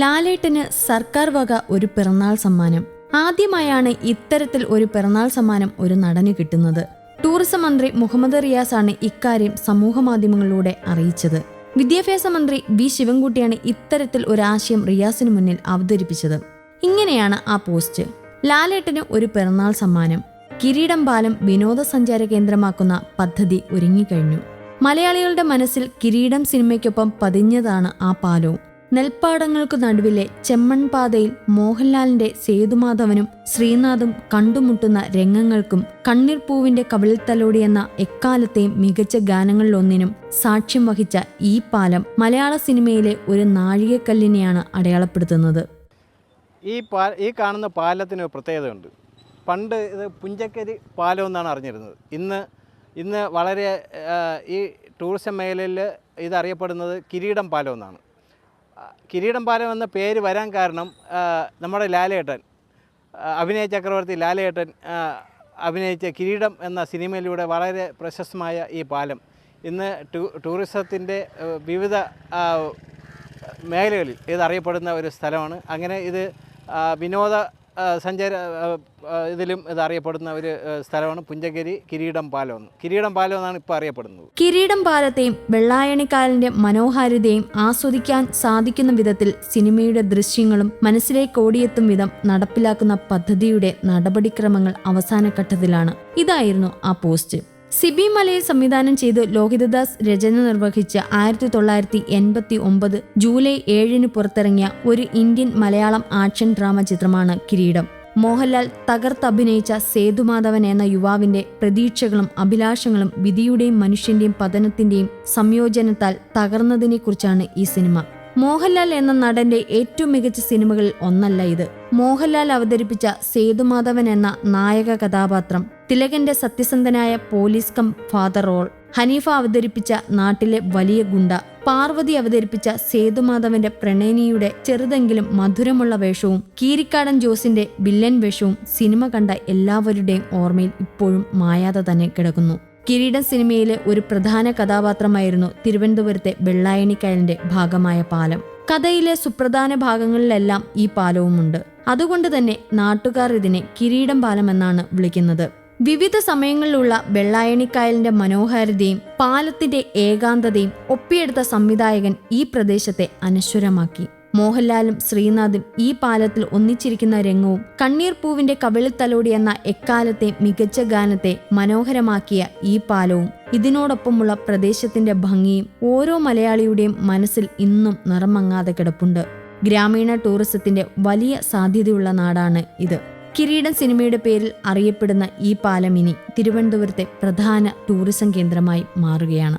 ലാലേട്ടന് സർക്കാർ വക ഒരു പിറന്നാൾ സമ്മാനം. ആദ്യമായാണ് ഇത്തരത്തിൽ ഒരു പിറന്നാൾ സമ്മാനം ഒരു നടന് കിട്ടുന്നത്. ടൂറിസം മന്ത്രി മുഹമ്മദ് റിയാസാണ് ഇക്കാര്യം സമൂഹമാധ്യമങ്ങളിലൂടെ അറിയിച്ചത്. വിദ്യാഭ്യാസ മന്ത്രി വി ശിവൻകുട്ടിയാണ് ഇത്തരത്തിൽ ഒരു ആശയം റിയാസിന് മുന്നിൽ അവതരിപ്പിച്ചത്. ഇങ്ങനെയാണ് ആ പോസ്റ്റ്. ലാലേട്ടന് ഒരു പിറന്നാൾ സമ്മാനം. കിരീടം പാലം വിനോദസഞ്ചാര കേന്ദ്രമാക്കുന്ന പദ്ധതി ഒരുങ്ങിക്കഴിഞ്ഞു. മലയാളികളുടെ മനസ്സിൽ കിരീടം സിനിമയ്ക്കൊപ്പം പതിഞ്ഞതാണ് ആ പാലവും. നെൽപ്പാടങ്ങൾക്കു നടുവിലെ ചെമ്മൺപാതയിൽ മോഹൻലാലിന്റെ സേതുമാധവനും ശ്രീനാഥും കണ്ടുമുട്ടുന്ന രംഗങ്ങൾക്കും കണ്ണീർപ്പൂവിന്റെ കവിളിത്തലോടി എന്ന എക്കാലത്തെയും മികച്ച ഗാനങ്ങളിലൊന്നിനും സാക്ഷ്യം വഹിച്ച ഈ പാലം മലയാള സിനിമയിലെ ഒരു നാഴികക്കല്ലിനെയാണ് അടയാളപ്പെടുത്തുന്നത്. ഈ പാ ഈ കാണുന്ന പാലത്തിന് പ്രത്യേകതയുണ്ട്. പണ്ട് ഇത് പുഞ്ചക്കരി പാലം എന്നാണ് അറിഞ്ഞിരുന്നത്. ഇന്ന് ഇന്ന് വളരെ ഈ ടൂറിസം മേഖലയിൽ ഇതറിയപ്പെടുന്നത് കിരീടം പാലം എന്നാണ്. കിരീടം പാലം എന്ന പേര് വരാൻ കാരണം നമ്മുടെ ലാലേട്ടൻ അഭിനയ ചക്രവർത്തി ലാലേട്ടൻ അഭിനയിച്ച കിരീടം എന്ന സിനിമയിലൂടെ വളരെ പ്രശസ്തമായ ഈ പാലം. ഇന്ന് ടൂറിസത്തിന്റെ വിവിധ മേഖലകളിൽ ഇത് അറിയപ്പെടുന്ന ഒരു സ്ഥലമാണ്. അങ്ങനെ ഇത് വിനോദ സഞ്ചാര ഇതിലും ഇത് അറിയപ്പെടുന്ന ഒരു സ്ഥലമാണ് പുഞ്ചഗിരി കിരീടം പാലം എന്ന്. കിരീടം പാലം എന്നാണ് ഇപ്പോൾ അറിയപ്പെടുന്നത്. കിരീടം പാലത്തെയും വെള്ളായണിക്കാലിന്റെ മനോഹാരിതയും ആസ്വദിക്കാൻ സാധിക്കുന്ന വിധത്തിൽ സിനിമയുടെ ദൃശ്യങ്ങളും മനസ്സിലേക്ക് ഓടിയെത്തും വിധം നടപ്പിലാക്കുന്ന പദ്ധതിയുടെ നടപടിക്രമങ്ങൾ അവസാന ഘട്ടത്തിലാണ് ഇതായിരുന്നു ആ പോസ്റ്റ്. സിബി മലയെ സംവിധാനം ചെയ്ത് ലോഹിതദാസ് രചന നിർവഹിച്ച ആയിരത്തി തൊള്ളായിരത്തി എൺപത്തി ഒമ്പത് ജൂലൈ ഏഴിന് പുറത്തിറങ്ങിയ ഒരു ഇന്ത്യൻ മലയാളം ആക്ഷൻ ഡ്രാമ ചിത്രമാണ് കിരീടം. മോഹൻലാൽ തകർത്തഭിനയിച്ച സേതുമാധവൻ എന്ന യുവാവിന്റെ പ്രതീക്ഷകളും അഭിലാഷങ്ങളും വിധിയുടെയും മനുഷ്യന്റെയും പതനത്തിന്റെയും സംയോജനത്താൽ തകർന്നതിനെക്കുറിച്ചാണ് ഈ സിനിമ. മോഹൻലാൽ എന്ന നടന്റെ ഏറ്റവും മികച്ച സിനിമകളിൽ ഒന്നല്ല ഇത്. മോഹൻലാൽ അവതരിപ്പിച്ച സേതുമാധവൻ എന്ന നായക കഥാപാത്രം തിലകന്റെ സത്യസന്ധനായ police cum father role Haneefa അവതരിപ്പിച്ച നാട്ടിലെ വലിയ ഗുണ്ട പാർവതി അവതരിപ്പിച്ച സേതുമാധവന്റെ പ്രണയനിയുടെ ചെറുതെങ്കിലും മധുരമുള്ള വേഷവും കീരിക്കാടൻ ജോസിന്റെ വില്ലൻ വേഷവും സിനിമ കണ്ട എല്ലാവരുടെയും ഓർമ്മയിൽ ഇപ്പോഴും മായാതെ തന്നെ കിടക്കുന്നു. കിരീടം സിനിമയിലെ ഒരു പ്രധാന കഥാപാത്രമായിരുന്നു തിരുവനന്തപുരത്തെ വെള്ളായണിക്കായലിന്റെ ഭാഗമായ പാലം. കഥയിലെ സുപ്രധാന ഭാഗങ്ങളിലെല്ലാം ഈ പാലവുമുണ്ട്. അതുകൊണ്ട് തന്നെ നാട്ടുകാർ ഇതിനെ കിരീടം പാലം എന്നാണ് വിളിക്കുന്നത്. വിവിധ സമയങ്ങളിലുള്ള വെള്ളായണിക്കായലിന്റെ മനോഹാരിതയും പാലത്തിന്റെ ഏകാന്തതയും ഒപ്പിയെടുത്ത സംവിധായകൻ ഈ പ്രദേശത്തെ അനശ്വരമാക്കി. മോഹൻലാലും ശ്രീനാഥും ഈ പാലത്തിൽ ഒന്നിച്ചിരിക്കുന്ന രംഗവും കണ്ണീർ പൂവിന്റെ കവിളിത്തലോടി എന്ന എക്കാലത്തെ മികച്ച ഗാനത്തെ മനോഹരമാക്കിയ ഈ പാലവും ഇതിനോടൊപ്പമുള്ള പ്രദേശത്തിന്റെ ഭംഗിയും ഓരോ മലയാളിയുടെയും മനസ്സിൽ ഇന്നും നിറമങ്ങാതെ കിടപ്പുണ്ട്. ഗ്രാമീണ ടൂറിസത്തിന്റെ വലിയ സാധ്യതയുള്ള നാടാണ് ഇത്. കിരീടം സിനിമയുടെ പേരിൽ അറിയപ്പെടുന്ന ഈ പാലം ഇനി തിരുവനന്തപുരത്തെ പ്രധാന ടൂറിസം കേന്ദ്രമായി മാറുകയാണ്.